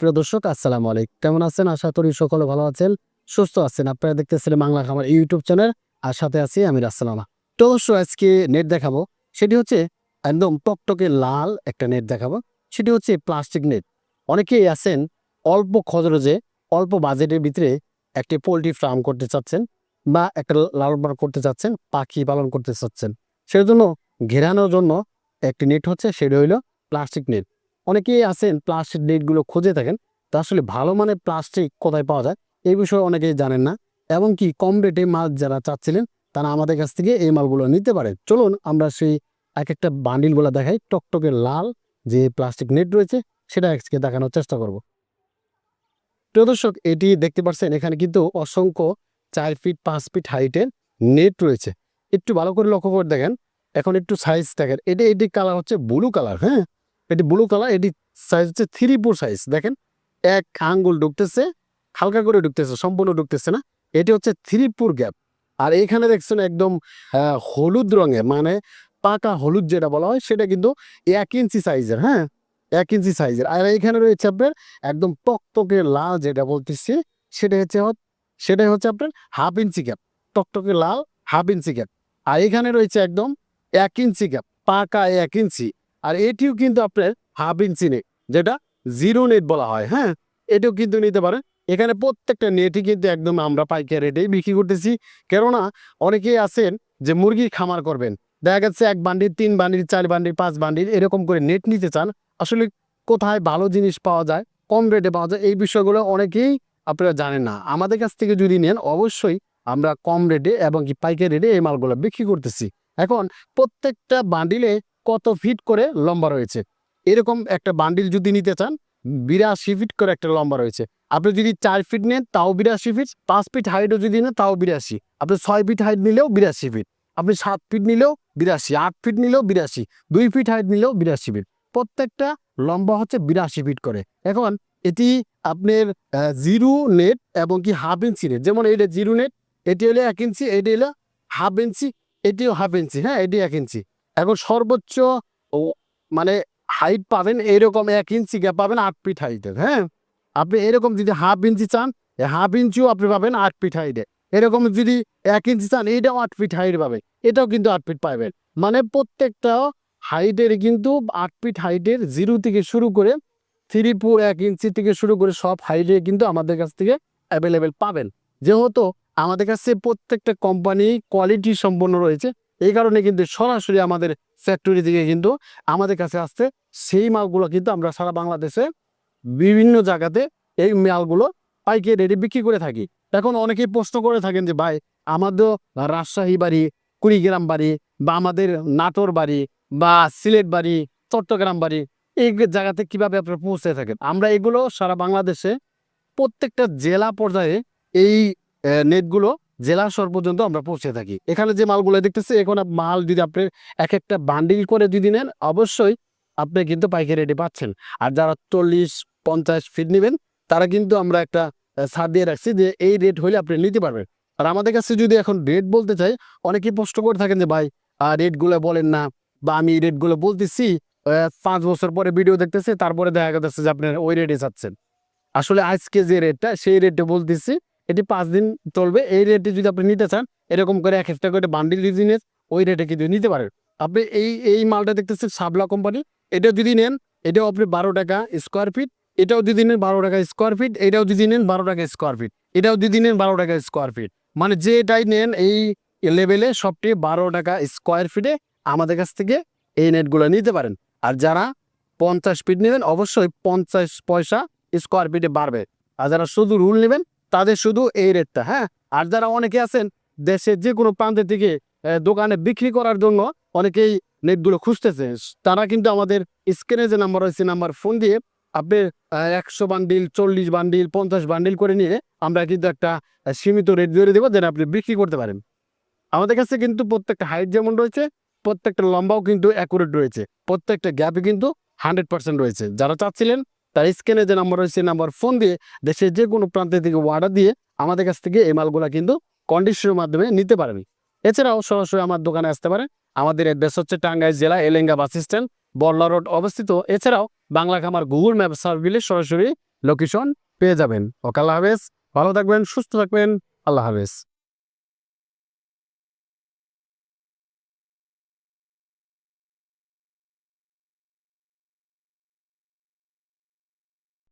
সুপ্রিয় দর্শক, আসসালামু আলাইকুম। কেমন আছেন? আশা করি সকলে ভালো আছেন, সুস্থ আছেন। আপনারা দেখতেছিলেন বাংলা খামার ইউটিউব চ্যানেল, আর সাথে আছি আমি রাসসালামা তো অবশ্য আজকে নেট দেখাবো, সেটি হচ্ছে একদম টকটকে লাল একটা নেট দেখাবো। সেটি হচ্ছে প্লাস্টিক নেট। অনেকেই আছেন অল্প খরচে, অল্প বাজেটের ভিতরে একটি পোলট্রি ফার্ম করতে চাচ্ছেন বা একটা লালন পালন করতে চাচ্ছেন, পাখি পালন করতে চাচ্ছেন। সেই জন্য ঘেরানোর জন্য একটি নেট হচ্ছে, সেটি হইল প্লাস্টিক নেট। অনেকেই আছেন প্লাস্টিক নেটগুলো খুঁজে থাকেন, তা আসলে ভালো মানের প্লাস্টিক কোথায় পাওয়া যায় এই বিষয়ে অনেকেই জানেন না। এবং কি কম রেটে মাল যারা চাচ্ছিলেন, তারা আমাদের কাছ থেকে এই মালগুলো নিতে পারে। চলুন আমরা সেই এক একটা বান্ডিলগুলো দেখাই, টকটকে লাল যে প্লাস্টিক নেট রয়েছে, সেটা আজকে দেখানোর চেষ্টা করব। প্রিয় দর্শক, এটি দেখতে পাচ্ছেন, এখানে কিন্তু অসংখ্য চার ফিট পাঁচ ফিট হাইটের নেট রয়েছে। একটু ভালো করে লক্ষ্য করে দেখেন, এখন একটু সাইজ দেখেন, এটি এটি কালার হচ্ছে ব্লু কালার হ্যাঁ? এটি ব্লু কালার এটি সাইজ হচ্ছে থ্রি ফোর সাইজ দেখেন? এক আঙ্গুল ঢুকতেছে, হালকা করে ঢুকতেছে, সম্পূর্ণ ঢুকতেছে না। এটি হচ্ছে থ্রি ফোর গ্যাপ আর এখানে দেখছেন একদম হলুদ রঙের মানে পাকা হলুদ যেটা বলা হয়, সেটা কিন্তু এক ইঞ্চি সাইজের হ্যাঁ? এক ইঞ্চি সাইজের আর এখানে রয়েছে আপনার একদম টকটকে লাল যেটা বলতেছি, সেটা হচ্ছে সেটাই হচ্ছে আপনার হাফ ইঞ্চি গ্যাপ টকটকে লাল হাফ ইঞ্চি গ্যাপ আর এখানে রয়েছে একদম এক ইঞ্চি গ্যাপ পাকা এক ইঞ্চি আর এটিও কিন্তু আপনার হাফ ইঞ্চি নেট যেটা জিরো নেট বলা হয় হ্যাঁ? এটিও কিন্তু নিতে পারেন। এখানে প্রত্যেকটা নেটই কিন্তু একদম আমরা পাইকারি রেটেই বিক্রি করতেছি। কেননা অনেকেই আছেন যে মুরগির খামার করবেন। দেখা যাচ্ছে এক বান্ডির তিন বান্ডির চার বান্ডিল, পাঁচ বান্ডির এরকম করে নেট নিতে চান। আসলে কোথায় ভালো জিনিস পাওয়া যায়, কম রেটে পাওয়া যায়, এই বিষয়গুলো অনেকেই আপনারা জানেন না। আমাদের কাছ থেকে যদি নেন, অবশ্যই আমরা কম রেটে এবং কি পাইকারি রেটে এই মালগুলো বিক্রি করতেছি। এখন প্রত্যেকটা বান্ডিলে কত ফিট করে লম্বা রয়েছে। এরকম একটা বান্ডিল যদি নিতে চান, বিরাশি ফিট করে একটা লম্বা রয়েছে। আপনি যদি চার ফিট নেন, তাও বিরাশি ফিট পাঁচ ফিট হাইটও যদি নেন, তাও বিরাশি। আপনি ছয় ফিট হাইট নিলেও বিরাশি ফিট আপনি সাত ফিট নিলেও বিরাশি, আট ফিট নিলেও বিরাশি, দুই ফিট হাইট নিলেও বিরাশি ফিট প্রত্যেকটা লম্বা হচ্ছে বিরাশি ফিট করে। এখন এটি আপনার জিরো নেট এবং কি হাফ ইঞ্চি নেট যেমন এটা জিরো নেট এটি হলো এক ইঞ্চি এটি হলো হাফ ইঞ্চি এটিও হাফ ইঞ্চি হ্যাঁ এটি এক ইঞ্চি এখন সর্বোচ্চ মানে হাইট পাবেন এইরকম এক ইঞ্চি গ্যাপ পাবেন আট ফিট হাইটের হ্যাঁ? আপনি এরকম যদি হাফ ইঞ্চি চান হাফ ইঞ্চিও আপনি পাবেন আট ফিট হাইটে এরকম যদি এক ইঞ্চি চান, এইটাও আট ফিট হাইট পাবেন এটাও কিন্তু আট ফিট পাবেন। মানে প্রত্যেকটা হাইটের কিন্তু আট ফিট হাইটের জিরো থেকে শুরু করে থ্রি ফোর এক ইঞ্চি থেকে শুরু করে সব হাইটে কিন্তু আমাদের কাছ থেকে অ্যাভেলেবেল পাবেন। যেহেতু আমাদের কাছে প্রত্যেকটা কোম্পানি কোয়ালিটি সম্পন্ন রয়েছে এই কারণে কিন্তু সরাসরি আমাদের ফ্যাক্টরি থেকে কিন্তু আমাদের কাছে আসতে সেই মালগুলো কিন্তু আমরা সারা বাংলাদেশে বিভিন্ন জায়গাতে এই মালগুলো পাইকে রেডি বিক্রি করে থাকি। এখন অনেকেই প্রশ্ন করে থাকেন যে, ভাই, আমাদের রাজশাহী বাড়ি, কুড়িগ্রাম বাড়ি বা আমাদের নাটোর বাড়ি বা সিলেট বাড়ি, চট্টগ্রাম বাড়ি, এই জায়গাতে কীভাবে আপনারা পৌঁছে থাকেন? আমরা এগুলো সারা বাংলাদেশে প্রত্যেকটা জেলা পর্যায়ে এই নেটগুলো জেলা স্তর পর্যন্ত আমরা পৌঁছে থাকি। এখানে যে মালগুলো দেখতেছি, এখন মাল যদি আপনি এক একটা বান্ডিল করে যদি নেন, অবশ্যই আপনি কিন্তু পাইকারি রেটে পাচ্ছেন। আর যারা চল্লিশ, পঞ্চাশ ফিট নেবেন, তারা কিন্তু আমরা একটা ছাড় দিয়ে রাখছি যে এই রেট হলে আপনি নিতে পারবেন। আর আমাদের কাছে যদি এখন রেট বলতে চাই, অনেকেই প্রশ্ন করে থাকেন যে, ভাই রেটগুলো বলেন না। বা আমি রেটগুলো বলতেছি পাঁচ বছর পরে ভিডিও দেখতেছে, তারপরে দেখা যাচ্ছে যে আপনার ওই রেটে চাচ্ছেন আসলে আজকে যে রেটটা সেই রেটে বলতেছি এটি পাঁচ দিন চলবে। এই রেটে যদি আপনি নিতে চান, এরকম করে এক একটা করে বান্ডিল যদি নেন ওই রেটে কিন্তু নিতে পারেন। আপনি এই এই মালটা দেখতেছেন সাবলা কোম্পানি এটা যদি নেন, এটাও আপনি বারো টাকা স্কোয়ার ফিট এটাও যদি নেন বারো টাকা স্কোয়ার ফিট এটাও যদি নেন বারো টাকা স্কোয়ার ফিট এটাও যদি নেন বারো টাকা স্কোয়ার ফিট মানে যেটাই নেন, এই লেভেলে সবটি বারো টাকা স্কোয়ার ফিটে আমাদের কাছ থেকে এই নেটগুলো নিতে পারেন। আর যারা পঞ্চাশ ফিট নেবেন, অবশ্যই পঞ্চাশ পয়সা স্কোয়ার ফিটে বাড়বে। আর যারা শুধু রুল নেবেন তাদের শুধু এই রেটটা হ্যাঁ? আর যারা অনেকে আছেন দেশের যে কোনো প্রান্তের দিকে দোকানে বিক্রি করার জন্য অনেকেই নেটগুলো খুঁজতেছে। তারা কিন্তু আমাদের স্ক্রিনে যে নাম্বার রয়েছে, নাম্বার ফোন দিয়ে আপনি একশো বান্ডিল, চল্লিশ বান্ডিল, পঞ্চাশ বান্ডিল করে নিয়ে আমরা কিন্তু একটা সীমিত রেট ধরে দেবো যেন আপনি বিক্রি করতে পারেন। আমাদের কাছে কিন্তু প্রত্যেকটা হাইট যেমন রয়েছে, প্রত্যেকটা লম্বাও কিন্তু অ্যাকুরেট রয়েছে। প্রত্যেকটা গ্যাপে কিন্তু হান্ড্রেড পার্সেন্ট রয়েছে। যারা চাচ্ছিলেন তার স্ক্রিনে যে নাম্বার রয়েছে নাম্বার ফোন দিয়ে দেশের যে কোনো প্রান্তে থেকে অর্ডার দিয়ে আমাদের কাছ থেকে এই মালগুলা কিন্তু কন্ডিশনের মাধ্যমে নিতে পারেন। এছাড়াও সরাসরি আমার দোকানে আসতে পারে আমাদের অ্যাড্রেস হচ্ছে টাঙ্গাইল জেলা Elenga bus stand Balla road অবস্থিত। এছাড়াও বাংলা খামার গুগল ম্যাপ সার্ভিলে সরাসরি লোকেশন পেয়ে যাবেন। ওকে, আল্লাহ হাফেজ। ভালো থাকবেন, সুস্থ থাকবেন। আল্লাহ হাফেজ।